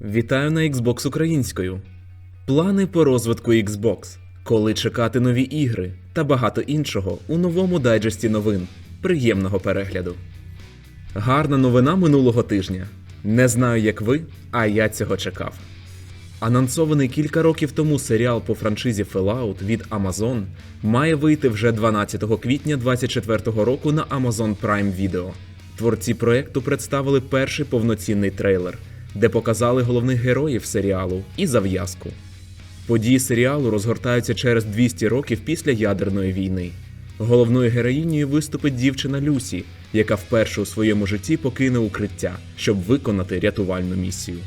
Вітаю на Xbox українською. Плани по розвитку Xbox, коли чекати нові ігри та багато іншого у новому дайджесті новин. Приємного перегляду. Гарна новина минулого тижня. Не знаю, як ви, а я цього чекав. Анонсований кілька років тому серіал по франшизі Fallout від Amazon має вийти вже 12 квітня 2024 року на Amazon Prime Video. Творці проекту представили перший повноцінний трейлер, де показали головних героїв серіалу і зав'язку. Події серіалу розгортаються через 200 років після ядерної війни. Головною героїнею виступить дівчина Люсі, яка вперше у своєму житті покине укриття, щоб виконати рятувальну місію.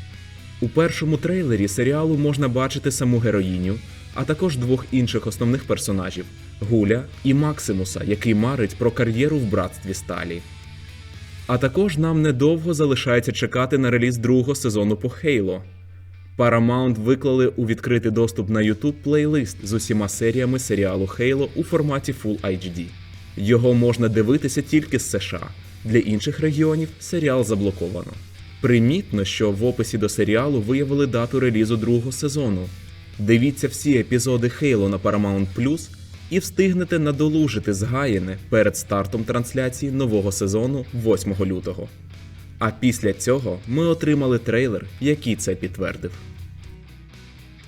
У першому трейлері серіалу можна бачити саму героїню, а також двох інших основних персонажів Гуля і Максимуса, який марить про кар'єру в братстві Сталі. А також нам недовго залишається чекати на реліз другого сезону по Halo. Paramount виклали у відкритий доступ на YouTube плейлист з усіма серіями серіалу Halo у форматі Full HD. Його можна дивитися тільки з США. Для інших регіонів серіал заблоковано. Примітно, що в описі до серіалу виявили дату релізу другого сезону. Дивіться всі епізоди Halo на Paramount Plus і встигнете надолужити згаяне перед стартом трансляції нового сезону 8 лютого. А після цього ми отримали трейлер, який це підтвердив.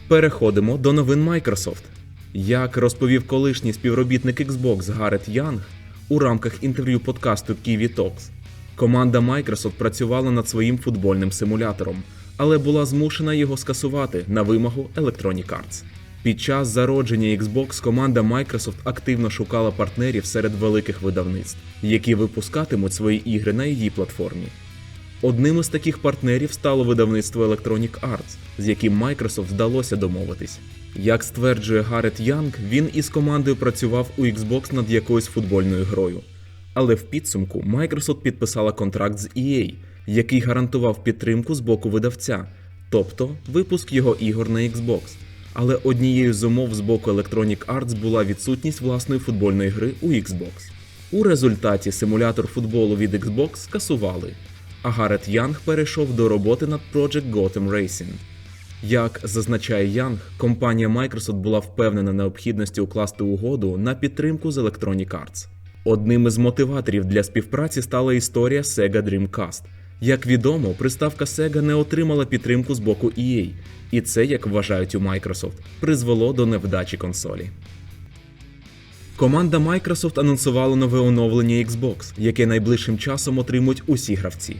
Переходимо до новин Microsoft. Як розповів колишній співробітник Xbox Гарет Янг у рамках інтерв'ю подкасту Kiwi Talks, команда Microsoft працювала над своїм футбольним симулятором, але була змушена його скасувати на вимогу Electronic Arts. Під час зародження Xbox команда Microsoft активно шукала партнерів серед великих видавництв, які випускатимуть свої ігри на її платформі. Одним із таких партнерів стало видавництво Electronic Arts, з яким Microsoft вдалося домовитись. Як стверджує Гарет Янг, він із командою працював у Xbox над якоюсь футбольною грою. Але в підсумку Microsoft підписала контракт з EA, який гарантував підтримку з боку видавця, тобто випуск його ігор на Xbox. Але однією з умов з боку Electronic Arts була відсутність власної футбольної гри у Xbox. У результаті симулятор футболу від Xbox скасували, а Гарет Янг перейшов до роботи над Project Gotham Racing. Як зазначає Янг, компанія Microsoft була впевнена необхідності укласти угоду на підтримку з Electronic Arts. Одним із мотиваторів для співпраці стала історія Sega Dreamcast. Як відомо, приставка Sega не отримала підтримку з боку EA, і це, як вважають у Microsoft, призвело до невдачі консолі. Команда Microsoft анонсувала нове оновлення Xbox, яке найближчим часом отримують усі гравці.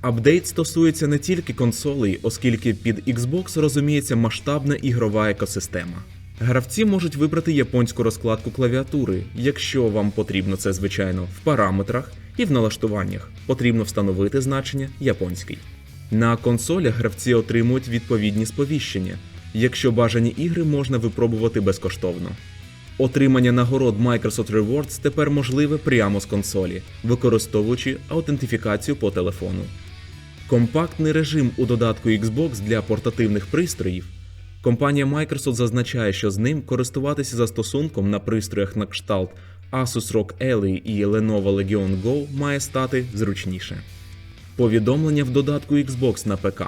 Апдейт стосується не тільки консолей, оскільки під Xbox розуміється масштабна ігрова екосистема. Гравці можуть вибрати японську розкладку клавіатури, якщо вам потрібно це, звичайно, в параметрах і в налаштуваннях потрібно встановити значення японський. На консолях гравці отримують відповідні сповіщення, якщо бажані ігри можна випробувати безкоштовно. Отримання нагород Microsoft Rewards тепер можливе прямо з консолі, використовуючи аутентифікацію по телефону. Компактний режим у додатку Xbox для портативних пристроїв. Компанія Microsoft зазначає, що з ним користуватися застосунком на пристроях на кшталт Asus ROG Ally і Lenovo Legion Go має стати зручніше. Повідомлення в додатку Xbox на ПК.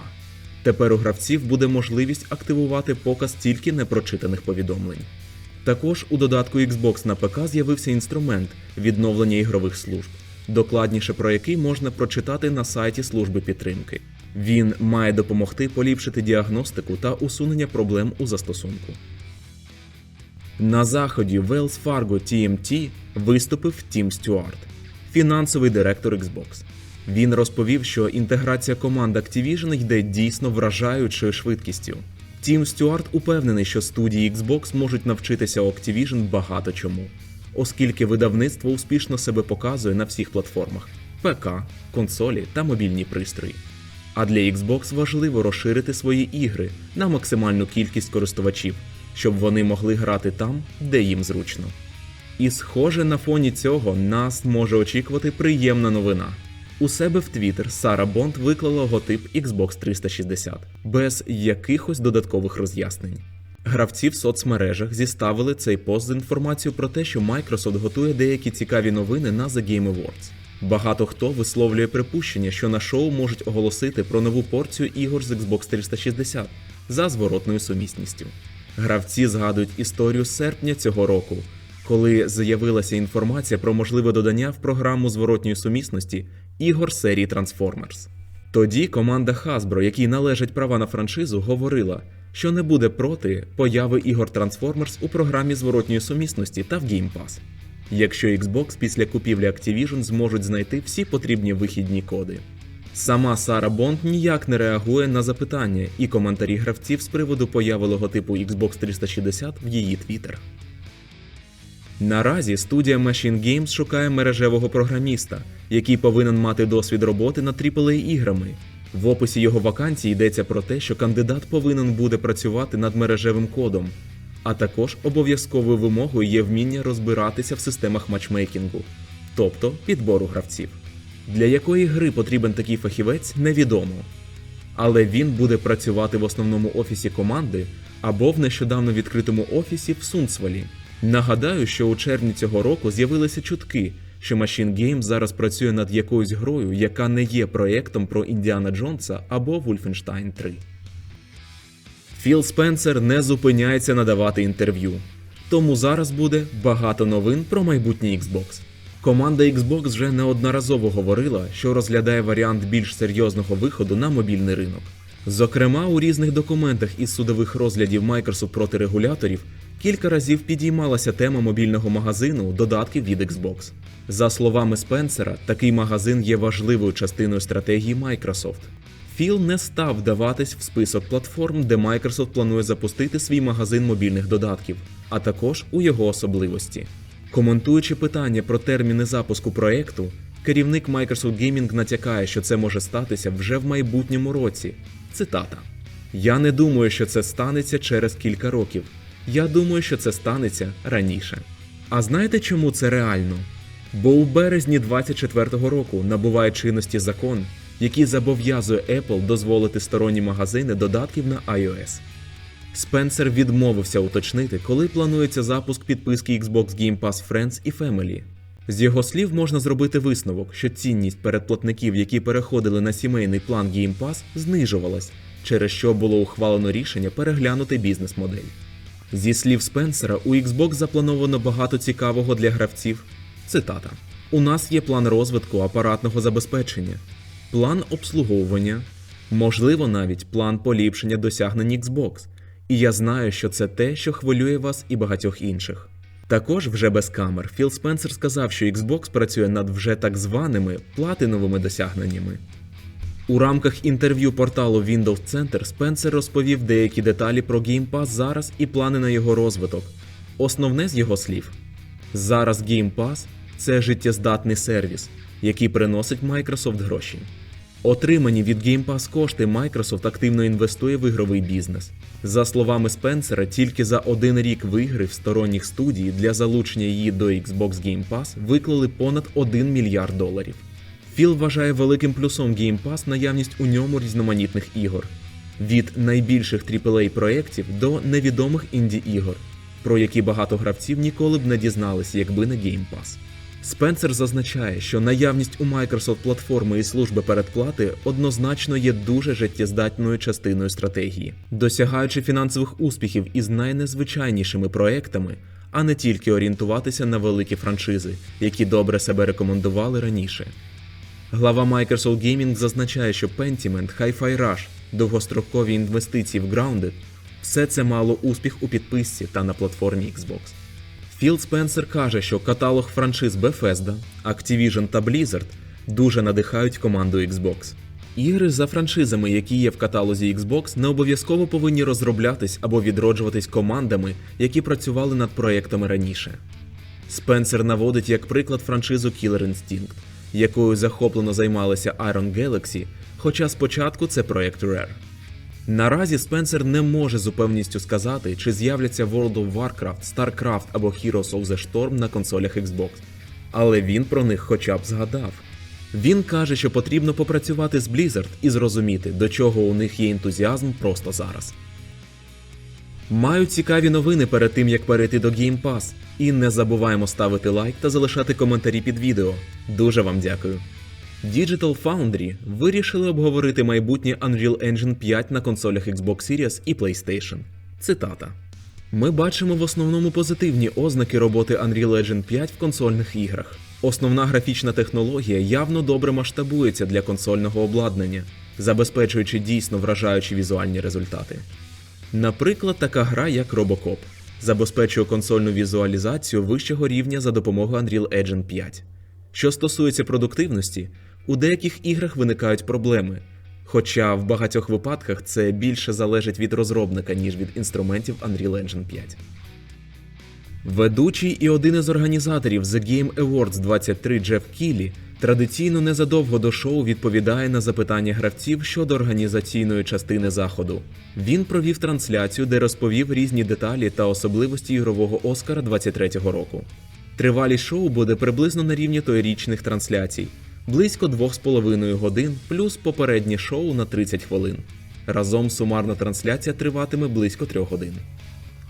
Тепер у гравців буде можливість активувати показ тільки непрочитаних повідомлень. Також у додатку Xbox на ПК з'явився інструмент відновлення ігрових служб, докладніше про який можна прочитати на сайті служби підтримки. Він має допомогти поліпшити діагностику та усунення проблем у застосунку. На заході Wells Fargo TMT виступив Тім Стюарт, фінансовий директор Xbox. Він розповів, що інтеграція команд Activision йде дійсно вражаючою швидкістю. Тім Стюарт упевнений, що студії Xbox можуть навчитися у Activision багато чому, оскільки видавництво успішно себе показує на всіх платформах: ПК, консолі та мобільні пристрої. А для Xbox важливо розширити свої ігри на максимальну кількість користувачів, щоб вони могли грати там, де їм зручно. І схоже, на фоні цього нас може очікувати приємна новина. У себе в Twitter Сара Бонд виклала логотип Xbox 360 без якихось додаткових роз'яснень. Гравці в соцмережах зіставили цей пост з інформацією про те, що Microsoft готує деякі цікаві новини на The Game Awards. Багато хто висловлює припущення, що на шоу можуть оголосити про нову порцію ігор з Xbox 360 за зворотною сумісністю. Гравці згадують історію серпня цього року, коли з'явилася інформація про можливе додання в програму зворотньої сумісності ігор серії Transformers. Тоді команда Hasbro, якій належать права на франшизу, говорила, що не буде проти появи ігор Transformers у програмі зворотньої сумісності та в Game Pass, якщо Xbox після купівлі Activision зможуть знайти всі потрібні вихідні коди. Сама Сара Бонд ніяк не реагує на запитання і коментарі гравців з приводу появи логотипу Xbox 360 в її твіттер. Наразі студія Machine Games шукає мережевого програміста, який повинен мати досвід роботи над aaa іграми. В описі його вакансії йдеться про те, що кандидат повинен буде працювати над мережевим кодом, а також обов'язковою вимогою є вміння розбиратися в системах матчмейкінгу, тобто підбору гравців. Для якої гри потрібен такий фахівець, невідомо. Але він буде працювати в основному офісі команди або в нещодавно відкритому офісі в Сунцвалі. Нагадаю, що у червні цього року з'явилися чутки, що Machine Games зараз працює над якоюсь грою, яка не є проєктом про Індіана Джонса або Wolfenstein 3. Філ Спенсер не зупиняється надавати інтерв'ю. Тому зараз буде багато новин про майбутній Xbox. Команда Xbox вже неодноразово говорила, що розглядає варіант більш серйозного виходу на мобільний ринок. Зокрема, у різних документах із судових розглядів Microsoft проти регуляторів кілька разів підіймалася тема мобільного магазину додатків від Xbox. За словами Спенсера, такий магазин є важливою частиною стратегії Microsoft. Філ не став вдаватись в список платформ, де Microsoft планує запустити свій магазин мобільних додатків, а також у його особливості. Коментуючи питання про терміни запуску проекту, керівник Microsoft Gaming натякає, що це може статися вже в майбутньому році. Цитата: Я не думаю, що це станеться через кілька років. Я думаю, що це станеться раніше. А знаєте, чому це реально? Бо у березні 24-го року набуває чинності закон, який зобов'язує Apple дозволити сторонні магазини додатків на iOS. Спенсер відмовився уточнити, коли планується запуск підписки Xbox Game Pass Friends і Family. З його слів можна зробити висновок, що цінність передплатників, які переходили на сімейний план Game Pass, знижувалась, через що було ухвалено рішення переглянути бізнес-модель. Зі слів Спенсера, у Xbox заплановано багато цікавого для гравців. Цитата: У нас є план розвитку апаратного забезпечення, план обслуговування, можливо, навіть план поліпшення досягнень Xbox. І я знаю, що це те, що хвилює вас і багатьох інших. Також вже без камер Філ Спенсер сказав, що Xbox працює над вже так званими платиновими досягненнями. У рамках інтерв'ю порталу Windows Center Спенсер розповів деякі деталі про Game Pass зараз і плани на його розвиток. Основне з його слів: зараз Game Pass – це життєздатний сервіс, який приносить Microsoft гроші. Отримані від Game Pass кошти Microsoft активно інвестує в ігровий бізнес. За словами Спенсера, тільки за один рік в в сторонніх студій для залучення її до Xbox Game Pass виклали понад 1 мільярд доларів. Філ вважає великим плюсом Game Pass наявність у ньому різноманітних ігор від найбільших aaa проєктів до невідомих інді ігор, про які багато гравців ніколи б не дізналися, якби не Game Pass. Спенсер зазначає, що наявність у Microsoft платформи і служби передплати однозначно є дуже життєздатною частиною стратегії, досягаючи фінансових успіхів із найнезвичайнішими проектами, а не тільки орієнтуватися на великі франшизи, які добре себе рекомендували раніше. Глава Microsoft Gaming зазначає, що Pentiment, Hi-Fi Rush, довгострокові інвестиції в Grounded – все це мало успіх у підписці та на платформі Xbox. Філ Спенсер каже, що каталог франшиз Bethesda, Activision та Blizzard дуже надихають команду Xbox. Ігри за франшизами, які є в каталозі Xbox, не обов'язково повинні розроблятись або відроджуватись командами, які працювали над проєктами раніше. Спенсер наводить як приклад франшизу Killer Instinct, якою захоплено займалися Iron Galaxy, хоча спочатку це проєкт Rare. Наразі Спенсер не може з упевністю сказати, чи з'являться World of Warcraft, StarCraft або Heroes of the Storm на консолях Xbox, але він про них хоча б згадав. Він каже, що потрібно попрацювати з Blizzard і зрозуміти, до чого у них є ентузіазм просто зараз. Маю цікаві новини перед тим, як перейти до Game Pass. І не забуваємо ставити лайк та залишати коментарі під відео. Дуже вам дякую. Digital Foundry вирішили обговорити майбутнє Unreal Engine 5 на консолях Xbox Series і PlayStation. Цитата. Ми бачимо в основному позитивні ознаки роботи Unreal Engine 5 в консольних іграх. Основна графічна технологія явно добре масштабується для консольного обладнання, забезпечуючи дійсно вражаючі візуальні результати. Наприклад, така гра, як Robocop, забезпечує консольну візуалізацію вищого рівня за допомогою Unreal Engine 5. Що стосується продуктивності, у деяких іграх виникають проблеми, хоча в багатьох випадках це більше залежить від розробника, ніж від інструментів Unreal Engine 5. Ведучий і один із організаторів The Game Awards 23 Джеф Кіллі традиційно незадовго до шоу відповідає на запитання гравців щодо організаційної частини заходу. Він провів трансляцію, де розповів різні деталі та особливості ігрового Оскара 23-го року. Тривалість шоу буде приблизно на рівні торічних трансляцій, близько 2,5 годин плюс попереднє шоу на 30 хвилин. Разом сумарна трансляція триватиме близько 3 годин.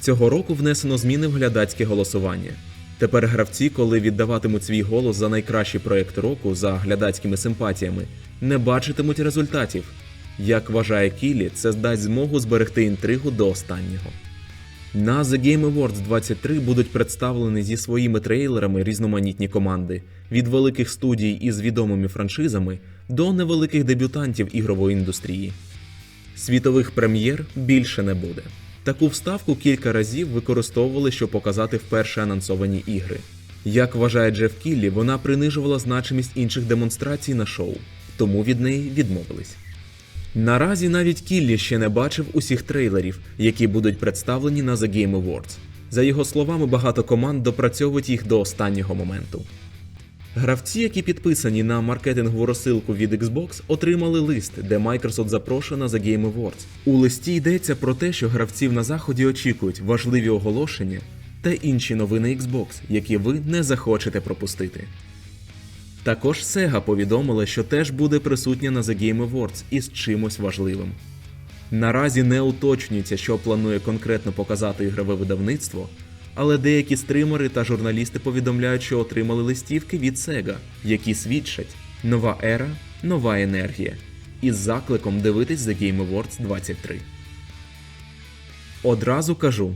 Цього року внесено зміни в глядацьке голосування. Тепер гравці, коли віддаватимуть свій голос за найкращий проект року за глядацькими симпатіями, не бачитимуть результатів. Як вважає Кілі, це дасть змогу зберегти інтригу до останнього. На The Game Awards 23 будуть представлені зі своїми трейлерами різноманітні команди від великих студій із відомими франшизами до невеликих дебютантів ігрової індустрії. Світових прем'єр більше не буде. Таку вставку кілька разів використовували, щоб показати вперше анонсовані ігри. Як вважає Джеф Кіллі, вона принижувала значимість інших демонстрацій на шоу, тому від неї відмовились. Наразі навіть Кіллі ще не бачив усіх трейлерів, які будуть представлені на The Game Awards. За його словами, багато команд допрацьовують їх до останнього моменту. Гравці, які підписані на маркетингову розсилку від Xbox, отримали лист, де Microsoft запрошує на The Game Awards. У листі йдеться про те, що гравців на заході очікують важливі оголошення та інші новини Xbox, які ви не захочете пропустити. Також Sega повідомила, що теж буде присутня на The Game Awards із чимось важливим. Наразі не уточнюється, що планує конкретно показати ігрове видавництво, але деякі стримери та журналісти повідомляють, що отримали листівки від Sega, які свідчать нова ера, нова енергія, із закликом дивитись The Game Awards 23. Одразу кажу,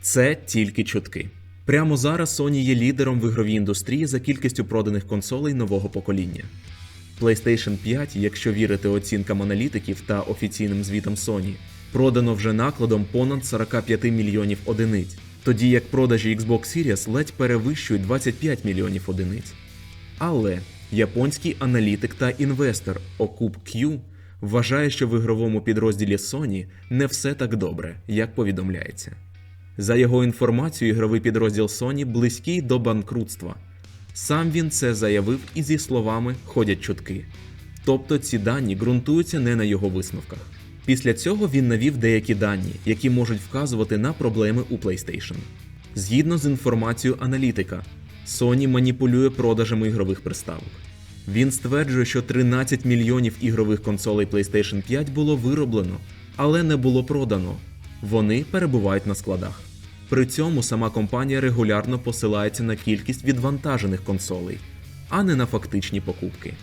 це тільки чутки. Прямо зараз Sony є лідером в ігровій індустрії за кількістю проданих консолей нового покоління. PlayStation 5, якщо вірити оцінкам аналітиків та офіційним звітам Sony, продано вже накладом понад 45 мільйонів одиниць, тоді як продажі Xbox Series ледь перевищують 25 мільйонів одиниць. Але японський аналітик та інвестор Okup Q вважає, що в ігровому підрозділі Sony не все так добре, як повідомляється. За його інформацією, ігровий підрозділ Sony близький до банкрутства. Сам він це заявив і зі словами ходять чутки. Тобто ці дані ґрунтуються не на його висновках. Після цього він навів деякі дані, які можуть вказувати на проблеми у PlayStation. Згідно з інформацією аналітика, Sony маніпулює продажами ігрових приставок. Він стверджує, що 13 мільйонів ігрових консолей PlayStation 5 було вироблено, але не було продано. Вони перебувають на складах. При цьому сама компанія регулярно посилається на кількість відвантажених консолей, а не на фактичні покупки.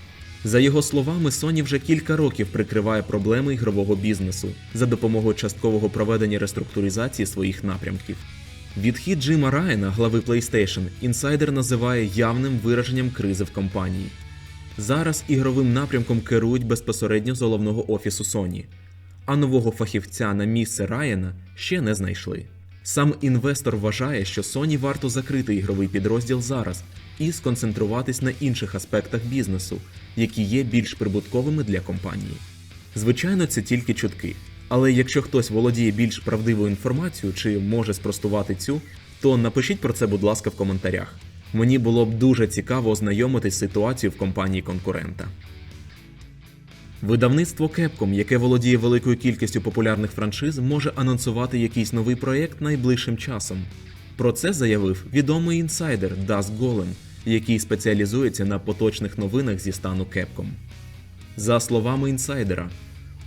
За його словами, Sony вже кілька років прикриває проблеми ігрового бізнесу за допомогою часткового проведення реструктуризації своїх напрямків. Відхід Джима Райана, глави PlayStation, інсайдер називає явним вираженням кризи в компанії. Зараз ігровим напрямком керують безпосередньо з головного офісу Sony, а нового фахівця на місце Райана ще не знайшли. Сам інвестор вважає, що Sony варто закрити ігровий підрозділ зараз і сконцентруватись на інших аспектах бізнесу, які є більш прибутковими для компанії. Звичайно, це тільки чутки. Але якщо хтось володіє більш правдивою інформацією чи може спростувати цю, то напишіть про це, будь ласка, в коментарях. Мені було б дуже цікаво ознайомитись з ситуацією в компанії конкурента. Видавництво Capcom, яке володіє великою кількістю популярних франшиз, може анонсувати якийсь новий проєкт найближчим часом. Про це заявив відомий інсайдер Дас Голем, який спеціалізується на поточних новинах зі стану Capcom. За словами інсайдера,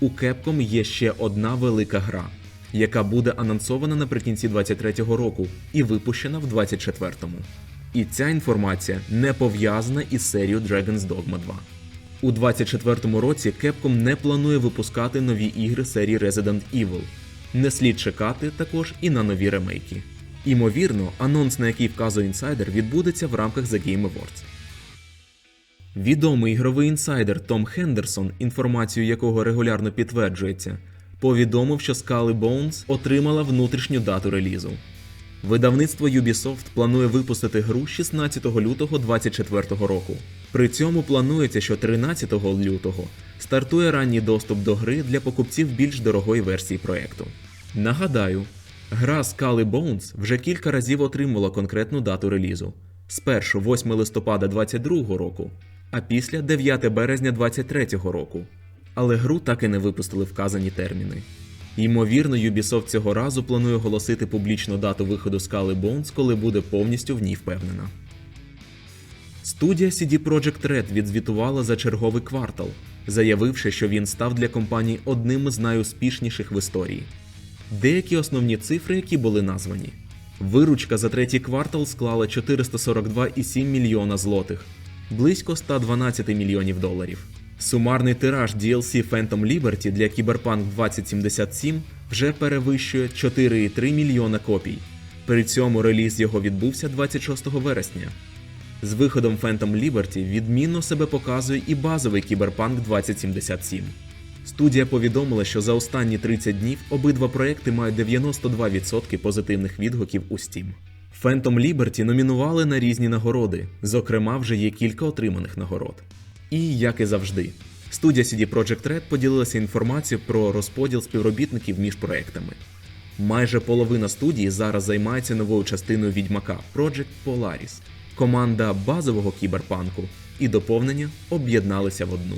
у Capcom є ще одна велика гра, яка буде анонсована наприкінці 23-го року і випущена в 24-му. І ця інформація не пов'язана із серією Dragon's Dogma 2. У 24-му році Capcom не планує випускати нові ігри серії Resident Evil. Не слід чекати також і на нові ремейки. Імовірно, анонс, на який вказує інсайдер, відбудеться в рамках The Game Awards. Відомий ігровий інсайдер Том Хендерсон, інформацію якого регулярно підтверджується, повідомив, що Scully Bones отримала внутрішню дату релізу. Видавництво Ubisoft планує випустити гру 16 лютого 2024 року. При цьому планується, що 13 лютого стартує ранній доступ до гри для покупців більш дорогої версії проекту. Нагадаю, гра Scully Bones вже кілька разів отримувала конкретну дату релізу: спершу 8 листопада 2022 року, а після 9 березня 2023 року. Але гру так і не випустили вказані терміни. Ймовірно, Ubisoft цього разу планує оголосити публічну дату виходу Scully Bones, коли буде повністю в ній впевнена. Студія CD Projekt Red відзвітувала за черговий квартал, заявивши, що він став для компанії одним з найуспішніших в історії. Деякі основні цифри, які були названі. Виручка за третій квартал склала 442,7 мільйона злотих, близько 112 мільйонів доларів. Сумарний тираж DLC Phantom Liberty для Cyberpunk 2077 вже перевищує 4,3 мільйона копій. При цьому реліз його відбувся 26 вересня. З виходом Phantom Liberty відмінно себе показує і базовий Cyberpunk 2077. Студія повідомила, що за останні 30 днів обидва проекти мають 92% позитивних відгуків у Steam. Phantom Liberty номінували на різні нагороди, зокрема, вже є кілька отриманих нагород. І, як і завжди, студія CD Projekt Red поділилася інформацією про розподіл співробітників між проектами. Майже половина студії зараз займається новою частиною відьмака Project Polaris. Команда базового кіберпанку і доповнення об'єдналися в одну.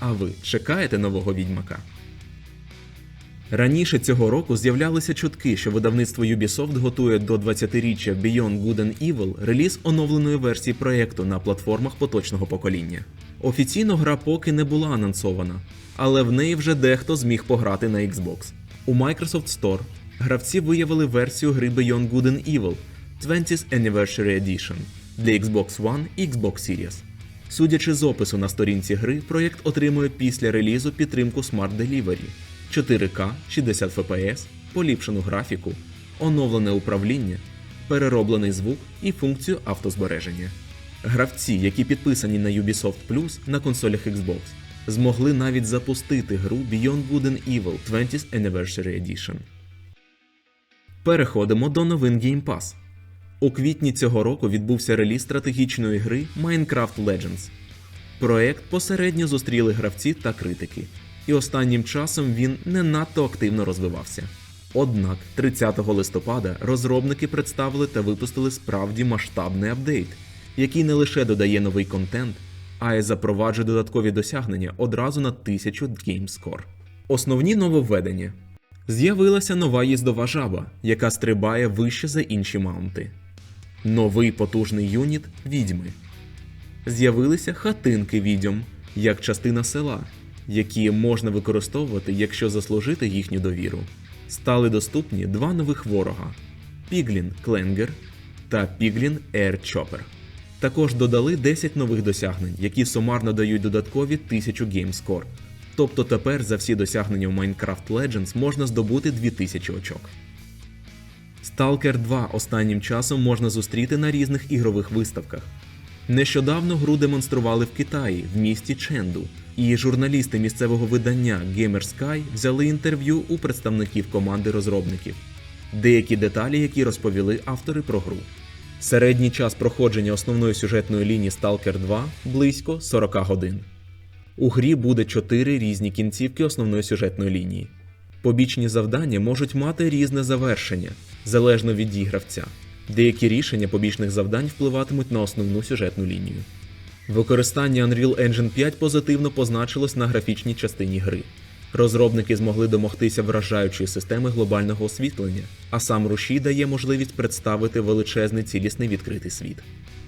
А ви чекаєте нового відьмака? Раніше цього року з'являлися чутки, що видавництво Ubisoft готує до 20-річчя Beyond Good and Evil реліз оновленої версії проєкту на платформах поточного покоління. Офіційно гра поки не була анонсована, але в неї вже дехто зміг пограти на Xbox. У Microsoft Store гравці виявили версію гри Beyond Good and Evil 20th Anniversary Edition для Xbox One і Xbox Series. Судячи з опису на сторінці гри, проєкт отримує після релізу підтримку Smart Delivery, 4К, 60 FPS, поліпшену графіку, оновлене управління, перероблений звук і функцію автозбереження. Гравці, які підписані на Ubisoft Plus на консолях Xbox, змогли навіть запустити гру Beyond Good and Evil 20th Anniversary Edition. Переходимо до новин Game Pass. У квітні цього року відбувся реліз стратегічної гри Minecraft Legends. Проект посередньо зустріли гравці та критики, і останнім часом він не надто активно розвивався. Однак 30 листопада розробники представили та випустили справді масштабний апдейт, який не лише додає новий контент, а й запроваджує додаткові досягнення одразу на 1000 GameScore. Основні нововведення. З'явилася нова їздова жаба, яка стрибає вище за інші маунти. Новий потужний юніт відьми. З'явилися хатинки відьом як частина села, які можна використовувати, якщо заслужити їхню довіру. Стали доступні два нових ворога: Піглін Кленгер та Піглін Air Chopper. Також додали 10 нових досягнень, які сумарно дають додаткові 1000 GameScore. Тобто тепер за всі досягнення в Minecraft Legends можна здобути 2000 очок. Stalker 2 останнім часом можна зустріти на різних ігрових виставках. Нещодавно гру демонстрували в Китаї, в місті Ченду, і журналісти місцевого видання Gamer Sky взяли інтерв'ю у представників команди розробників, деякі деталі, які розповіли автори про гру. Середній час проходження основної сюжетної лінії Stalker 2 близько 40 годин. У грі буде 4 різні кінцівки основної сюжетної лінії. Побічні завдання можуть мати різне завершення, залежно від дій гравця. Деякі рішення побічних завдань впливатимуть на основну сюжетну лінію. Використання Unreal Engine 5 позитивно позначилось на графічній частині гри. Розробники змогли домогтися вражаючої системи глобального освітлення, а сам рушій дає можливість представити величезний цілісний відкритий світ.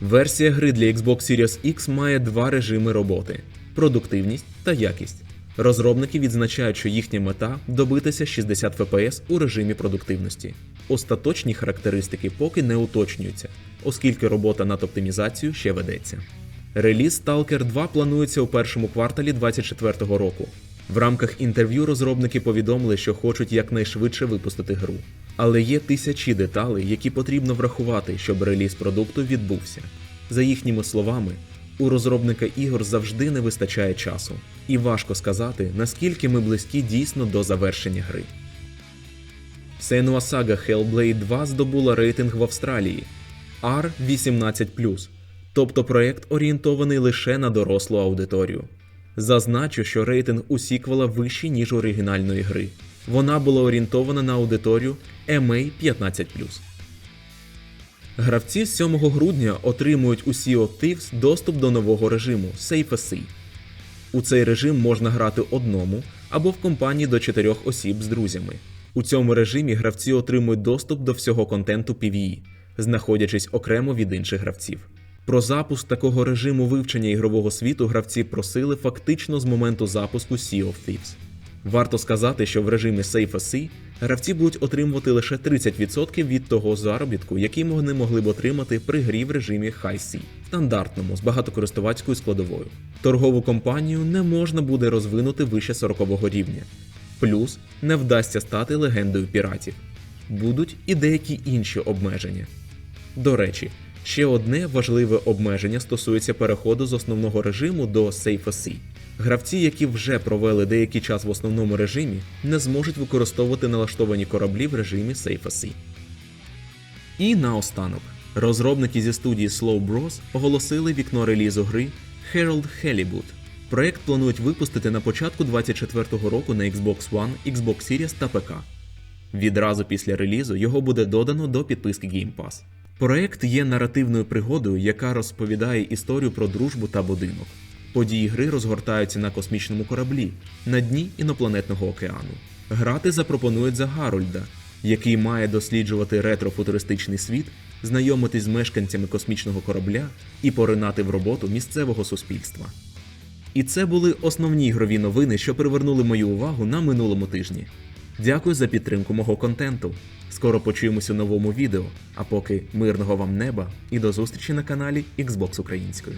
Версія гри для Xbox Series X має два режими роботи продуктивність та якість. Розробники відзначають, що їхня мета добитися 60 FPS у режимі продуктивності. Остаточні характеристики поки не уточнюються, оскільки робота над оптимізацією ще ведеться. Реліз Stalker 2 планується у першому кварталі 2024 року. В рамках інтерв'ю розробники повідомили, що хочуть якнайшвидше випустити гру. Але є тисячі деталей, які потрібно врахувати, щоб реліз продукту відбувся. За їхніми словами, у розробника ігор завжди не вистачає часу, і важко сказати, наскільки ми близькі дійсно до завершення гри. Сенуа сага Hellblade 2 здобула рейтинг в Австралії R18+, тобто проект орієнтований лише на дорослу аудиторію. Зазначу, що рейтинг у сіквела вищий, ніж оригінальної гри. Вона була орієнтована на аудиторію MA 15+. Гравці з 7 грудня отримують у Sea of Thieves доступ до нового режиму Safe Sea. У цей режим можна грати одному або в компанії до чотирьох осіб з друзями. У цьому режимі гравці отримують доступ до всього контенту PvE, знаходячись окремо від інших гравців. Про запуск такого режиму вивчення ігрового світу гравці просили фактично з моменту запуску Sea of Thieves. Варто сказати, що в режимі Safe as Sea гравці будуть отримувати лише 30% від того заробітку, який вони могли б отримати при грі в режимі High Sea, стандартному з багатокористувацькою складовою. Торгову компанію не можна буде розвинути вище 40 рівня. Плюс не вдасться стати легендою піратів. Будуть і деякі інші обмеження. До речі, ще одне важливе обмеження стосується переходу з основного режиму до Safe as Sea. Гравці, які вже провели деякий час в основному режимі, не зможуть використовувати налаштовані кораблі в режимі Safe as Sea. І наостанок, розробники зі студії Slow Bros оголосили вікно релізу гри Herald Halibut. Проект планують випустити на початку 2024 року на Xbox One, Xbox Series та ПК. Відразу після релізу його буде додано до підписки Game Pass. Проект є наративною пригодою, яка розповідає історію про дружбу та будинок. Події гри розгортаються на космічному кораблі на дні інопланетного океану. Грати запропонують за Гарольда, який має досліджувати ретрофутуристичний світ, знайомитись з мешканцями космічного корабля і поринати в роботу місцевого суспільства. І це були основні ігрові новини, що привернули мою увагу на минулому тижні. Дякую за підтримку мого контенту. Скоро почуємось у новому відео. А поки мирного вам неба і до зустрічі на каналі Xbox Українською.